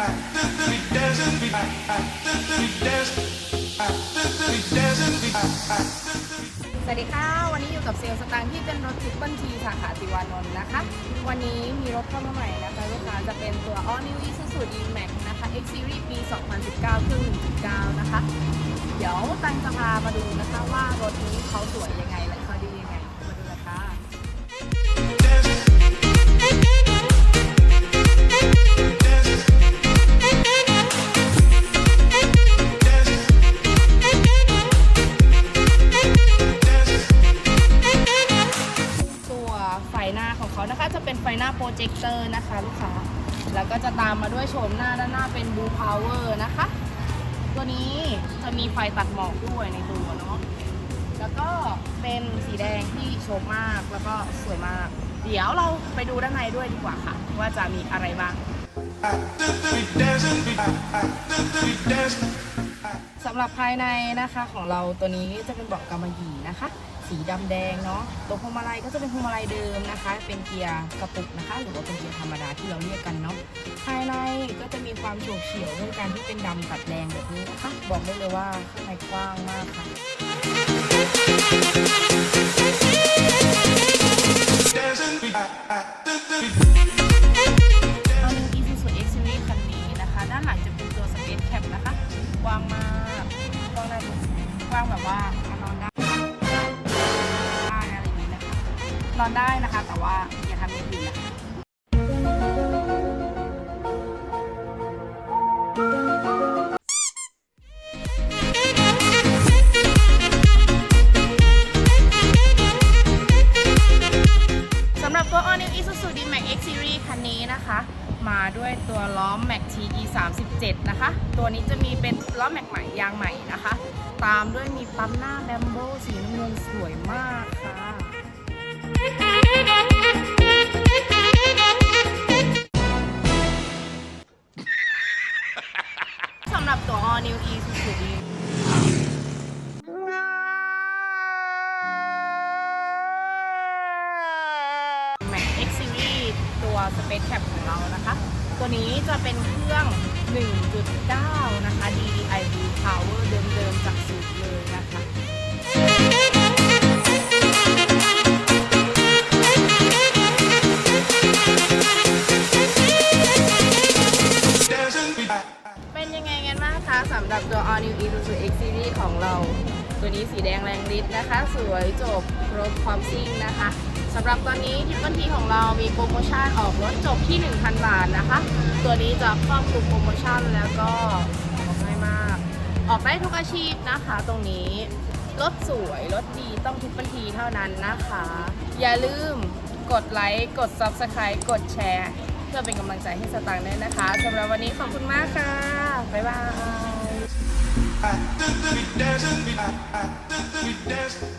สวัสดีค่ะ วันนี้อยู่กับเซลสตางที่เป็นรถทิปเปิลทีสาขาติวานนท์นะคะ วันนี้มีรถเข้ามาใหม่นะคะลูกค้าจะเป็นตัว All New Isuzu D-Max นะคะ X Series ปี 2019 เครื่อง 1.9 นะคะ เดี๋ยวตังจะพามาดูนะคะว่ารถนี้เขา เจคเตอร์นะคะลูกค้า แล้วก็จะตามมาด้วยโฉมหน้าด้านหน้าเป็น Blue Power นะคะ ตัวนี้จะมีไฟตัดหมอกด้วยในตัวเนาะ แล้วก็เป็นสีแดงที่โฉมมากแล้วก็สวยมาก เดี๋ยวเราไปดูด้านในด้วยดีกว่าค่ะ ว่าจะมีอะไรบ้างสำหรับภายในนะคะของเราตัวนี้จะเป็นเบาะกำมะหยี่นะคะ สีดำแดงเนาะตัวพวงมาลัยก็จะเป็นพวงมาลัยเดิมนะคะ เป็นเกียร์กระปุกนะคะ หรือว่าเป็นเกียร์ธรรมดาที่เราเรียกกันเนาะภายในก็จะมีความโฉบเฉี่ยวด้วยการที่เป็นดำตัดแดงแบบนี้นะคะ บอกได้เลยว่าข้างในกว้างมากค่ะ นอนได้นะคะ แต่ว่าอย่าทำเองอื่นนะคะสำหรับตัว All New Isuzu D-Max X Series คันนี้นะคะ มาด้วยตัวล้อ Max TE 37นะคะ ตัวนี้จะมีเป็นล้อแม็กใหม่ยางใหม่นะคะ ตามด้วยมีปั๊มหน้าแบมโบสีน้ำเงินสวยมากค่ะ สำหรับตัว all new e Suzuki แม็ก X Series ตัว Space Cab ของเรานะคะ ตัวนี้จะเป็นเครื่อง 1.9 นะคะ DDI Power เดิม ยังไงกันบ้างคะสำหรับตัว All New Isuzu X Series ของเรา ตัวนี้สีแดงแรงฤทธิ์นะคะ สวยจบครบความซิ่งนะคะสำหรับตอนนี้ทิปเปิลทีของเรามีโปรโมชั่นออกรถจบที่ 1,000 บาทนะคะ ตัวนี้จะครอบคลุมโปรโมชั่นแล้วก็ออกง่ายมาก ออกได้ทุกอาชีพนะคะ ตรงนี้รถสวยรถดีต้องทิปเปิลทีเท่านั้นนะคะ อย่าลืมกดไลค์กด Subscribe กดแชร์ เพื่อเป็นกำลังใจให้สตางค์ด้วยนะคะสำหรับวันนี้ขอบคุณมากค่ะ บ๊ายบาย